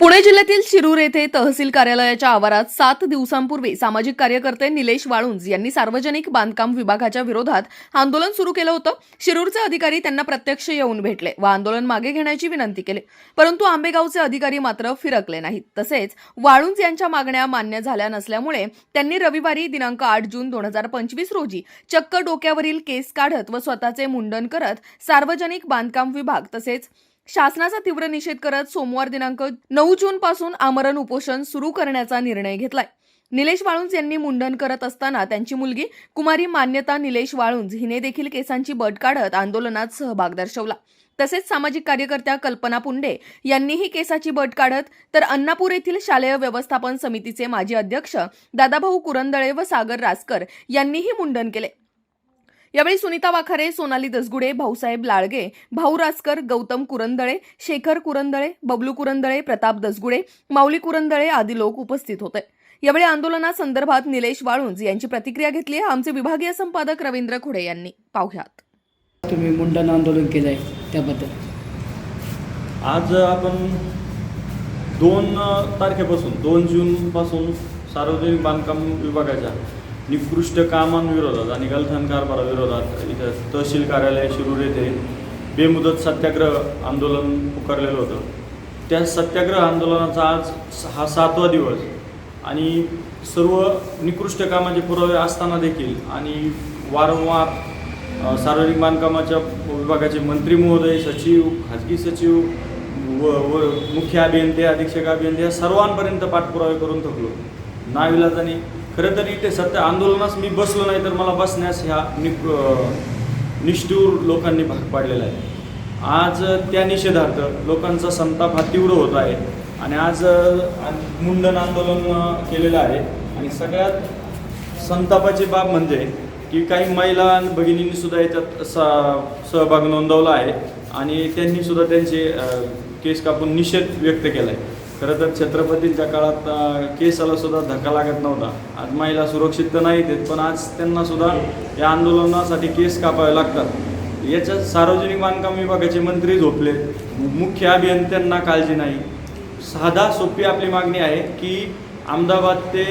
पुणे जिल्ह्यातील शिरूर येथे तहसील कार्यालयाच्या आवारात सात दिवसांपूर्वी सामाजिक कार्यकर्ते निलेश वाळुंज यांनी सार्वजनिक बांधकाम विभागाच्या विरोधात आंदोलन सुरू केलं होतं. शिरूरचे अधिकारी त्यांना प्रत्यक्ष येऊन भेटले व आंदोलन मागे घेण्याची विनंती केली. परंतु आंबेगावचे अधिकारी मात्र फिरकले नाहीत. तसेच वाळुंज यांच्या मागण्या मान्य झाल्या नसल्यामुळे त्यांनी रविवारी दिनांक आठ जून दोन हजार पंचवीस रोजी चक्क डोक्यावरील केस काढत व स्वतःचे मुंडन करत सार्वजनिक बांधकाम विभाग तसेच शासनाचा तीव्र निषेध करत सोमवार दिनांक नऊ जून पासून आमरण उपोषण सुरू करण्याचा निर्णय घेतलाय. निलेश वाळुंज यांनी मुंडन करत असताना त्यांची मुलगी कुमारी मान्यता निलेश वाळुंज हिने देखील केसांची बट काढत आंदोलनात सहभाग दर्शवला. तसेच सामाजिक कार्यकर्त्या कल्पना पुंडे यांनीही केसाची बट काढत तर अन्नापूर येथील शालेय व्यवस्थापन समितीचे माजी अध्यक्ष दादाभाऊ कुरंदळे व सागर रासकर यांनीही मुंडन केले. यावेळी सुनीता वाखारे सोनाली दसगुडे भाऊसाहेब लाळगे भाऊ रासकर गौतम कुरंदळे शेखर कुरंदळे बबलू कुरंदळे प्रताप दसगुडे माऊली कुरंदळे आदी लोक उपस्थित होते. यावेळी आंदोलनासंदर्भात निलेश वाळुंज यांची प्रतिक्रिया घेतली आमचे विभागीय संपादक रवींद्र खुडे यांनी. पाहुयात. तुम्ही मुंडन आंदोलन केलं आहे त्याबद्दल. आज आपण दोन तारखेपासून दोन जूनपासून सार्वजनिक बांधकाम विभागाच्या निकृष्ट कामांविरोधात आणि गलथान कारभाराविरोधात इथं तहसील कार्यालय शिरूर येथे बेमुदत सत्याग्रह आंदोलन पुकारलेलं होतं. त्या सत्याग्रह आंदोलनाचा आज स- हा सातवा दिवस आणि सर्व निकृष्ट कामाचे पुरावे असताना देखील आणि वारंवार सार्वजनिक बांधकामाच्या विभागाचे मंत्री महोदय सचिव खाजगी सचिव व व मुख्य अभियंते अधीक्षक अभियंते या सर्वांपर्यंत पाठपुरावे करून थकलो. नाविलाजाने खरं तर इथे सत्य आंदोलनास मी बसलो नाही तर मला बसण्यास ह्या नि निष्ठूर लोकांनी भाग पाडलेला आहे. आज त्या निषेधार्थ लोकांचा संताप हा तीव्र होत आहे आणि आज मुंडन आंदोलन केलेलं आहे. आणि सगळ्यात संतापाची बाब म्हणजे की काही महिला आणि भगिनींनी सुद्धा याच्यात स सहभाग नोंदवला आहे. आणि त्यांनी सुद्धा त्यांचे केस कापून निषेध व्यक्त केला आहे खरं तर छत्रपतींच्या काळात केसाला सुद्धा धक्का लागत नव्हता. आज महिला सुरक्षित तर नाहीत आहेत, पण आज त्यांना सुद्धा या आंदोलनासाठी केस कापावे लागतात. याच्यात सार्वजनिक बांधकाम विभागाचे मंत्री झोपले. मुख्य अभियंत्यांना काळजी नाही. साधा सोपी आपली मागणी आहे की अहमदाबाद ते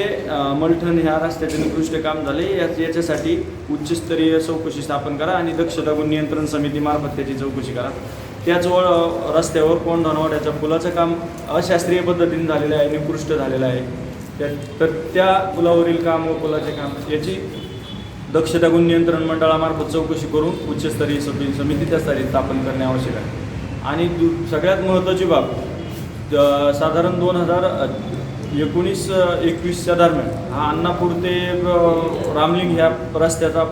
मलठण ह्या रस्त्याचे निकृष्ट काम झाले. याच याच्यासाठी उच्चस्तरीय चौकशी स्थापन करा आणि दक्षता गुण नियंत्रण समितीमार्फत त्याची चौकशी करा. त्याचवर रस्त्यावर कोण धनवाड्याच्या पुलाचं काम अशास्त्रीय पद्धतीने झालेलं आहे निकृष्ट झालेलं आहे. त्या तर त्या पुलावरील काम व पुलाचे काम याची दक्षता गुण नियंत्रण मंडळामार्फत चौकशी करून उच्चस्तरीय समिती समिती त्या स्तरी स्थापन करणे आवश्यक आहे. आणि दु सगळ्यात महत्त्वाची बाब साधारण दोन हजार एकोणीस एकवीसच्या दरम्यान हा अण्णापूर ते रामलिंग ह्या रस्त्याचा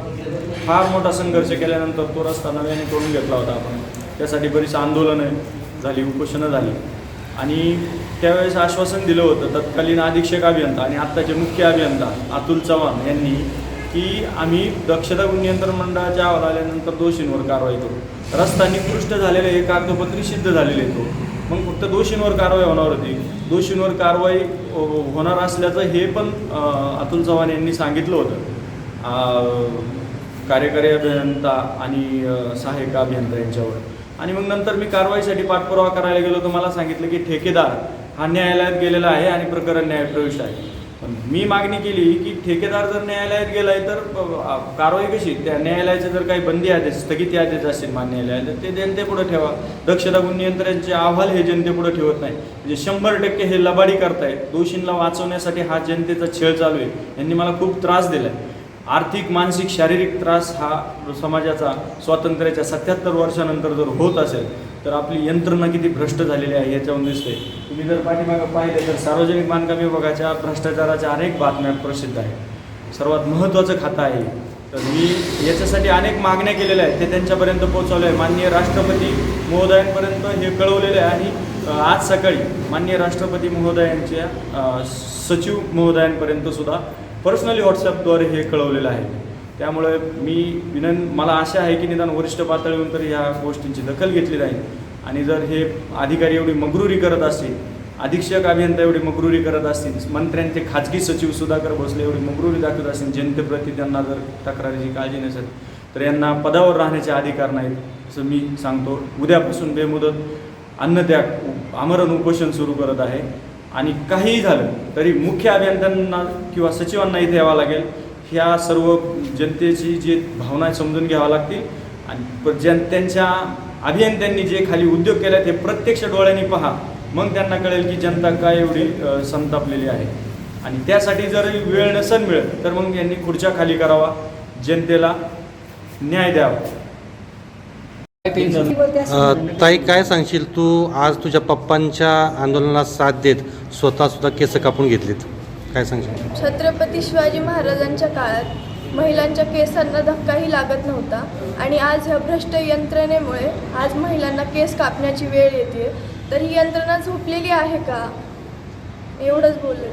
फार मोठा संघर्ष केल्यानंतर तो रस्ता नव्याने करून घेतला होता आपण. त्यासाठी बरीच आंदोलनं झाली उपोषणं झाली. आणि त्यावेळेस आश्वासन दिलं होतं तत्कालीन अधीक्षक अभियंता आणि आत्ताचे मुख्य अभियंता अतुल चव्हाण यांनी की आम्ही दक्षता गुण नियंत्रण मंडळाच्या अहवाल आल्यानंतर दोषींवर कारवाई करू. रस्ता निकृष्ट झालेले हे कागदपत्री सिद्ध झालेले तो. मग फक्त दोषींवर कारवाई होणार होती. दोषींवर कारवाई हो, हो, होणार असल्याचं हे पण अतुल चव्हाण यांनी सांगितलं होतं. कार्यकारी अभियंता आणि सहाय्यक अभियंता यांच्यावर. आणि मग नंतर मी कारवाईसाठी पाठपुरावा करायला गेलो तर मला सांगितलं की ठेकेदार हा न्यायालयात गेलेला आहे आणि प्रकरण न्यायप्रविष्ट आहे. पण मी मागणी केली की ठेकेदार जर न्यायालयात गेलाय तर कारवाई कशी? त्या न्यायालयाचे जर काही बंदी आदेश स्थगिती आदेश असतील मान्य न्यायालयात ते जनतेपुढे ठेवा. दक्षता गुण नियंत्रणाचे अहवाल हे जनतेपुढे ठेवत नाही. म्हणजे शंभर टक्के हे लबाडी करतायत. दोषींना वाचवण्यासाठी हा जनतेचा छळ चालू आहे. यांनी मला खूप त्रास दिला आहे आर्थिक मानसिक शारीरिक त्रास हा समाजाचा स्वातंत्र्याच्या सत्याहत्तर वर्षानंतर जर होत असेल तर आपली यंत्रणा किती भ्रष्ट झालेली आहे याच्यावरून दिसते. तुम्ही जर पाठीमागं पाहिले तर सार्वजनिक बांधकाम विभागाच्या भ्रष्टाचाराच्या अनेक बातम्या प्रसिद्ध आहेत. सर्वात महत्त्वाचं खातं आहे तर मी याच्यासाठी अनेक मागण्या केलेल्या आहेत ते त्यांच्यापर्यंत पोहोचवले आहे माननीय राष्ट्रपती महोदयांपर्यंत हे कळवलेलं आहे आणि आज सकाळी माननीय राष्ट्रपती महोदयांच्या सचिव महोदयांपर्यंत सुद्धा पर्सनली व्हॉट्सअपद्वारे हे कळवलेलं आहे. त्यामुळे मी विनं मला आशा आहे की निदान वरिष्ठ पातळीवरून तरी ह्या गोष्टींची दखल घेतली जाईल. आणि जर हे अधिकारी एवढी मगरुरी करत असतील अधीक्षक अभियंता एवढी मगरुरी करत असतील मंत्र्यांचे खाजगी सचिव सुधाकर भोसले एवढी मगरुरी दाखवत असतील जनतेप्रती त्यांना जर तक्रारीची काळजी नसेल तर यांना पदावर राहण्याचे अधिकार नाहीत असं मी सांगतो. उद्यापासून बेमुदत अन्नत्याग आमरण उपोषण सुरू करत आहे. आणि काहीही झालं तरी मुख्य अभियंत्यांना किंवा सचिवांना इथे यावं लागेल. ह्या सर्व जनतेची जी भावना समजून घ्याव्या लागतील. आणि प- जन त्यांच्या अभियंत्यांनी जे खाली उद्योग केले ते प्रत्यक्ष डोळ्यांनी पहा. मग त्यांना कळेल की जनता काय एवढी संतापलेली आहे. आणि त्यासाठी जर वेळ नसेल मिळत तर मग यांनी खुर्च्या खाली करावा. जनतेला न्याय द्यावा. ताई काय सांगशील? तू आज तुझ्या पप्पांच्या आंदोलनाला साथ देत स्वतः सुद्धा केस कापून घेतलीत. काय सांगशील? छत्रपती शिवाजी महाराजांच्या काळात महिलांच्या केसांना धक्काही लागत नव्हता आणि आज ह्या भ्रष्ट यंत्रणेमुळे आज महिलांना केस कापण्याची वेळ येते तर ही यंत्रणा झोपलेली आहे का? एवढंच बोलले.